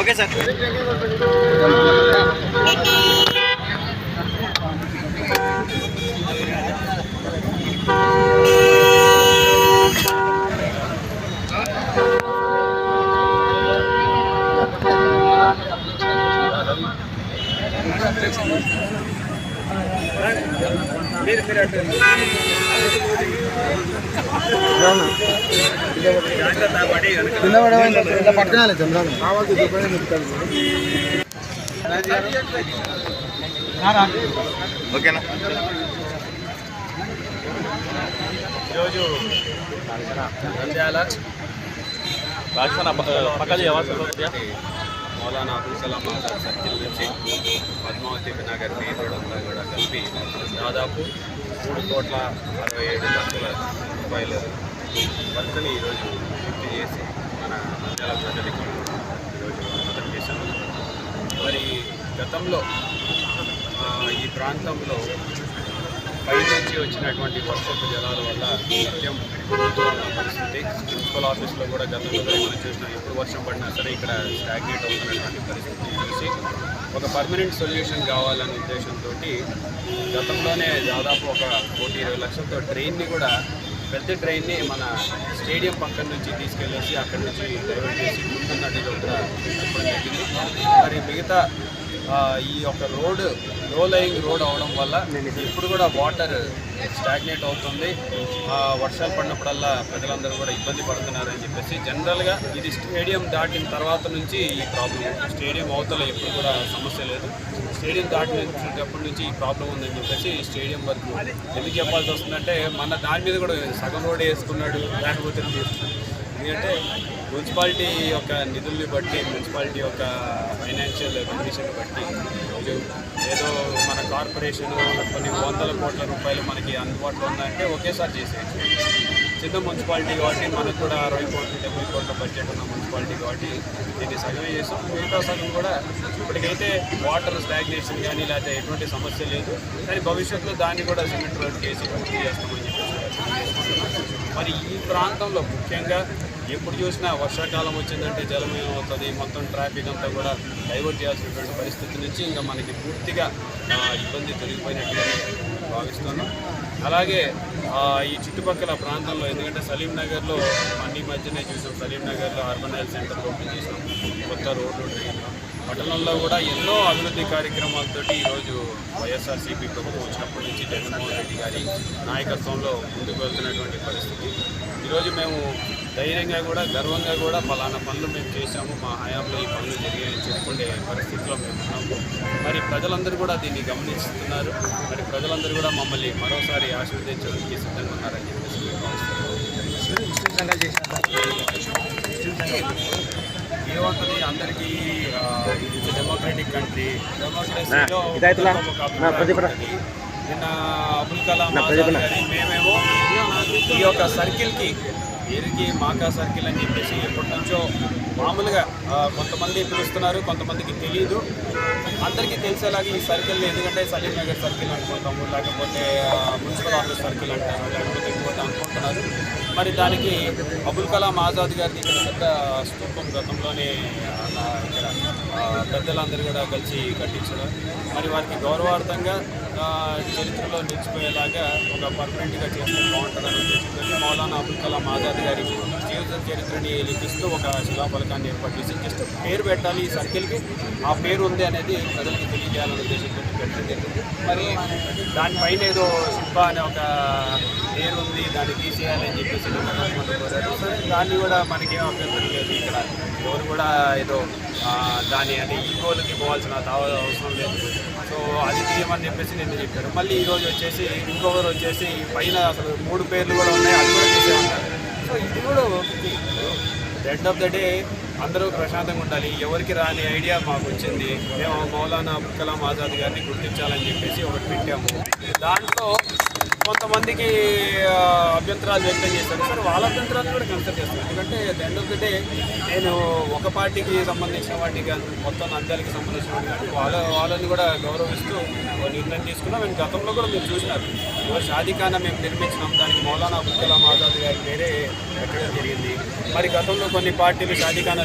Okay sir. జాగ్రత్త పడి వెనక పట్టుకోవాలి చంద్రాన్ని ఓకేనా ఈరోజు నంద్యాల పక్కది మౌలానా అబుల్ కలాం ఆజాద్ సర్కిల్ నుంచి పద్మావతి నగర్ మెయిన్ రోడ్ అంతా కూడా కలిపి దాదాపు మూడు కోట్ల అరవై ఏడు లక్షల రూపాయలు వర్క్ని ఈరోజు పూర్తి చేసి మన నంద్యాల ప్రజలకి ఈరోజు అంకితం చేశాము మరి గతంలో ఈ ప్రాంతంలో పైనుంచి వచ్చినటువంటి వర్షపు జలాల వల్ల నిత్యం ఉన్న పరిస్థితి. మున్సిపల్ ఆఫీస్లో కూడా గతంలో మనం చూసినాం ఎప్పుడు వర్షం పడినా సరే ఇక్కడ స్టాగ్నేట్ అవుతున్నటువంటి పరిస్థితి చూసి ఒక పర్మనెంట్ సొల్యూషన్ కావాలనే ఉద్దేశంతో గతంలోనే దాదాపు ఒక కోటి ఇరవై లక్షలతో ట్రైన్ని కూడా పెద్ద ట్రైన్ని మన స్టేడియం పక్కన నుంచి తీసుకెళ్ళేసి అక్కడి నుంచి డైవర్ట్ చేసి ముందు నదిలో కూడా మరి మిగతా ఈ యొక్క రోడ్లో లయింగ్ రోడ్ అవడం వల్ల ఇప్పుడు కూడా వాటర్ స్టాగ్నేట్ అవుతుంది. వర్షాలు పడినప్పుడల్లా ప్రజలందరూ కూడా ఇబ్బంది పడుతున్నారని చెప్పేసి జనరల్గా ఇది స్టేడియం దాటిన తర్వాత నుంచి ఈ ప్రాబ్లం స్టేడియం అవతల ఎప్పుడు కూడా సమస్య లేదు. స్టేడియం దాటినప్పటి నుంచి ఈ ప్రాబ్లం ఉందని చెప్పేసి స్టేడియం వరకు ఎందుకు చెప్పాల్సి వస్తుందంటే మన దాని మీద కూడా సగం రోడ్ వేసుకున్నాడు లేకపోతే ఎందుకంటే మున్సిపాలిటీ యొక్క నిధుల్ని బట్టి మున్సిపాలిటీ యొక్క ఫైనాన్షియల్ కండిషన్ బట్టి ఏదో మన కార్పొరేషన్ కొన్ని వందల కోట్ల రూపాయలు మనకి అందుబాటులో ఉందంటే ఒకేసారి చేసేయచ్చు. చిన్న మున్సిపాలిటీ కాబట్టి మనకు కూడా అరవై కోట్లు డెబ్బై కోట్ల బడ్జెట్ ఉన్న మున్సిపాలిటీ కాబట్టి దీన్ని సగమే చేస్తాం. మిగతా సగం కూడా ఇప్పటికైతే వాటర్ స్టాగ్నేషన్ కానీ లేకపోతే ఎటువంటి సమస్య లేదు. కానీ భవిష్యత్తులో దాన్ని కూడా సిమెంట్ రోడ్ చేసి పూర్తి చేస్తామని మరి ఈ ప్రాంతంలో ముఖ్యంగా ఎప్పుడు చూసినా వర్షాకాలం వచ్చిందంటే జలమయం అవుతుంది. మొత్తం ట్రాఫిక్ అంతా కూడా డైవర్ట్ చేయాల్సినటువంటి పరిస్థితి నుంచి ఇంకా మనకి పూర్తిగా ఇబ్బంది తొలగిపోయినట్టుగా భావిస్తున్నాం. అలాగే ఈ చుట్టుపక్కల ప్రాంతంలో ఎందుకంటే సలీం నగర్లో అన్ని మధ్యనే చూసాం. సలీం నగర్లో అర్బన్ హెల్త్ సెంటర్ ఓపెన్ చేసాం. కొత్త రోడ్లు పట్టణంలో కూడా ఎన్నో అభివృద్ధి కార్యక్రమాలతో ఈరోజు వైఎస్ఆర్సీపీ ప్రభుత్వం వచ్చినప్పటి నుంచి జగన్మోహన్ రెడ్డి గారి నాయకత్వంలో ముందుకు వెళ్తున్నటువంటి పరిస్థితి. ఈరోజు మేము ధైర్యంగా కూడా గర్వంగా కూడా పలానా పనులు మేము చేశాము. మా హయాంలో ఈ పనులు జరిగాయని చెప్పుకునే పరిస్థితిలో మేము ఉన్నాము. మరి ప్రజలందరూ కూడా దీన్ని గమనిస్తున్నారు. మరి ప్రజలందరూ కూడా మమ్మల్ని మరోసారి ఆశీర్వదించడానికి సిద్ధంగా ఉన్నారని చెప్పేసి మేము ఏమవుతుంది అందరికీ ఆ, ఇది డెమోక్రటిక్ కంట్రీ డెమోక్రసీలో. నిన్న అబుల్ కలాం? గారి మేమేమో ఈ యొక్క సర్కిల్కి వీరికి మాకా సర్కిల్ అని చెప్పేసి ఎప్పటి నుంచో మామూలుగా కొంతమంది పిలుస్తున్నారు కొంతమందికి తెలియదు అందరికీ తెలిసేలాగా ఈ సర్కిల్ని ఎందుకంటే సలీం నగర్ సర్కిల్ అనుకుంటాము లేకపోతే మున్సిపల్ ఆఫీస్ సర్కిల్ అంటారు లేకపోతే ఇంకోటి అనుకుంటున్నారు మరి దానికి అబుల్ కలాం ఆజాద్ గారిది ఇక్కడ పెద్ద స్తూపం గతంలోనే పెద్దలందరూ కూడా కలిసి కట్టించడం. మరి వారికి గౌరవార్థంగా చరిత్రలో నిలిచిపోయేలాగా ఒక పర్మనెంట్గా చేస్తే బాగుంటుందని ఉద్దేశంతో మౌలానా అబుల్ కలాం ఆజాద్ గారి జీవిత చరిత్రని లిఖిస్తూ ఒక శిలాఫలకాన్ని ఏర్పాటు చేసి జస్ట్ పేరు పెట్టాలి ఈ సర్కిల్కి. ఆ పేరు ఉంది అనేది ప్రజలకు తెలియజేయాలనే ఉద్దేశంతో పెట్టడం జరిగింది. మరి దానిపైన ఏదో శిల్ప అనే ఒక పేరు ఉంది దాన్ని తీసేయాలని చెప్పేసి దాన్ని కూడా మనకేం అభ్యంతరం లేదు ఇక్కడ. ఎవరు కూడా ఏదో దాని అంటే ఈగోలకి పోవాల్సిన అవసరం లేదు. సో అది తీయమని చెప్పేసి నేను చెప్పారు. మళ్ళీ ఈరోజు వచ్చేసి ఇంకొకరు వచ్చేసి పైన అసలు మూడు పేర్లు కూడా ఉన్నాయి అది కూడా తీసేయమన్నారు సో ఇది కూడా red end of the day అందరూ ప్రశాంతంగా ఉండాలి. ఎవరికి రాని ఐడియా మాకు వచ్చింది. మేము మౌలానా అబుల్ కలాం ఆజాద్ గారిని గుర్తించాలని చెప్పేసి ఒకటి పెట్టాము. దాంట్లో కొంతమందికి అభ్యంతరాలు వ్యక్తం చేశారు. సార్ వాళ్ళ అభ్యంతరాలు కూడా కన్సిడర్ చేస్తాను ఎందుకంటే ఎండ్ ఆఫ్ డే నేను ఒక పార్టీకి సంబంధించిన వాటికి కానీ మొత్తం నంద్యాలకి సంబంధించిన వాటికి కానీ వాళ్ళ వాళ్ళని కూడా గౌరవిస్తూ నిర్ణయం తీసుకున్నాం. మేము గతంలో కూడా మీరు చూసినారు. ఇవాళ షాదీఖానా మేము నిర్మించినాం. దానికి మౌలానా అబ్దుల్ కలాం ఆజాద్ గారి పేరే పెట్టడం జరిగింది. మరి గతంలో కొన్ని పార్టీలు షాదీఖానా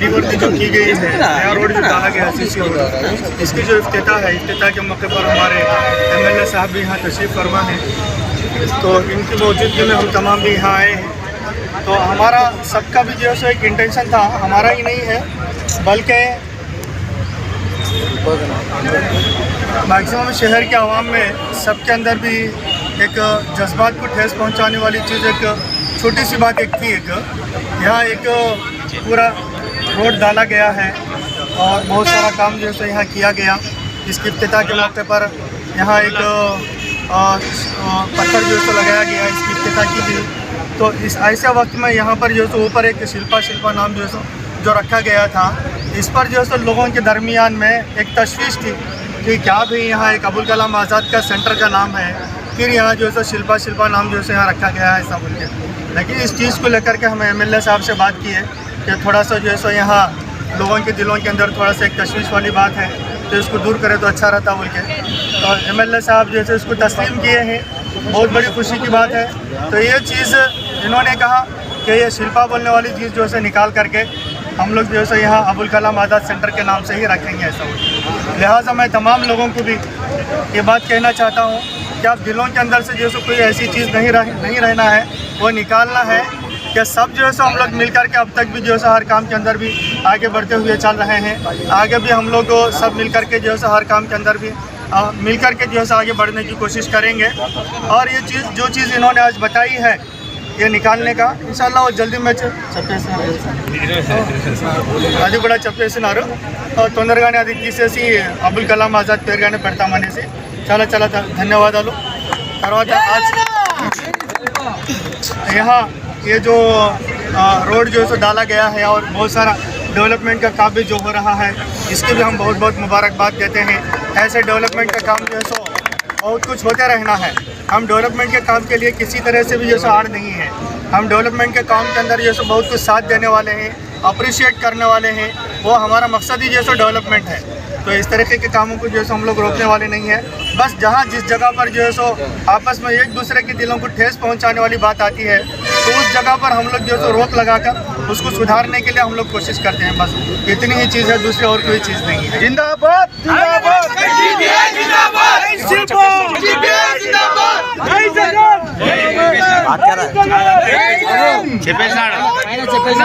डिवर्टी जो की गई है नया रोड जो कहा गया है सीसी रोड इसकी जो इफ्तिताह है इफ्तिताह के मौके पर हमारे एमएलए साहब भी यहाँ तशरीफ़ फरमा है। तो इनकी मौजूदगी में हम तमाम भी यहाँ आए हैं। तो हमारा सबका भी जो है सो एक इंटेंशन था हमारा ही नहीं है बल्कि मैक्सिमम शहर के आवाम में सबके अंदर भी एक जज्बात को ठेस पहुँचाने वाली चीज़ एक छोटी सी बात एक थी एक। यहाँ एक पूरा रोड डाला गया है और बहुत सारा काम जो है यहाँ किया गया। इसकी इफ्तिताह के मौके पर यहाँ एक पत्थर जो है लगाया गया इसकी इफ्तिताह की गई तो इस ऐसे वक्त में यहाँ पर जो है ऊपर एक शिल्पा शिल्पा नाम जो है जो रखा गया था। इस पर जो है लोगों के दरमियान में एक तशवीश थी कि क्या भी यहाँ एक अबुल कलाम आज़ाद का सेंटर का नाम है, फिर यहाँ जो है शिल्पा शिल्पा नाम जो है यहाँ रखा गया है ऐसा बोल के। लेकिन इस चीज़ को लेकर के हमें एमएलए साहब से बात की है। कि थोड़ा सा जो है सो यहाँ लोगों के दिलों के अंदर थोड़ा सा एक तशवीश वाली बात है तो इसको दूर करें तो अच्छा रहता बोल के। तो एम एल साहब जो है इसको तस्लीम किए हैं, बहुत बड़ी खुशी की बात है। तो ये चीज़ इन्होंने कहा कि ये शिल्पा बोलने वाली चीज़ जो है निकाल करके हम लोग जो है सो यहाँ अबुल कलाम आज़ाद सेंटर के नाम से ही रखेंगे ऐसा लिहाजा मैं तमाम लोगों को भी ये बात कहना चाहता हूँ कि आप दिलों के अंदर से जो है सो कोई ऐसी चीज़ नहीं रह, नहीं रहना है, वो निकालना है। कि सब जो है सो हम लोग मिल करके अब तक भी जो है सो हर काम के अंदर भी आगे बढ़ते हुए चल रहे हैं आगे भी हम लोग सब मिल करके जो है सो हर काम के अंदर भी अ, मिल करके जो है सो आगे बढ़ने की कोशिश करेंगे और ये चीज़ जो चीज़ इन्होंने आज बताई है ये निकालने का इंशाल्लाह वो जल्दी में చె- చెప్పేస్తున్నారు అది కూడా చెప్పేస్తున్నారు ఆ, తొందరగానే అది తీసేసి అబుల్ కలాం ఆజాద్ పేరుగానే పెడతామనేసి చాలా చాలా ధ- ధన్యవాదాలు తర్వాత आज यहाँ ये जो रोड जो है सो डाला गया है और बहुत सारा डेवलपमेंट का काम भी जो हो रहा है, इसके भी हम बहुत बहुत मुबारकबाद देते हैं। ऐसे डेवलपमेंट का काम जो है सो बहुत कुछ होते रहना है। हम डेवलपमेंट के काम के लिए किसी तरह से भी जो सो आड़ नहीं है। हम डेवलपमेंट के काम के अंदर जो सो बहुत कुछ साथ देने वाले हैं अप्रिशिएट करने वाले हैं। वो हमारा मकसद ही जो सो डेवलपमेंट है। तो इस तरीके के कामों को जो है सो हम लोग रोकने वाले नहीं है। बस जहाँ जिस जगह पर जो है सो आपस में एक दूसरे के दिलों को ठेस पहुँचाने वाली बात आती है तो उस जगह पर हम लोग जो है सो रोक लगाकर उसको सुधारने के लिए हम लोग कोशिश करते हैं। बस इतनी ही चीज़ है दूसरी और कोई चीज़ नहीं है। जिंदाबाद! जिंदाबाद!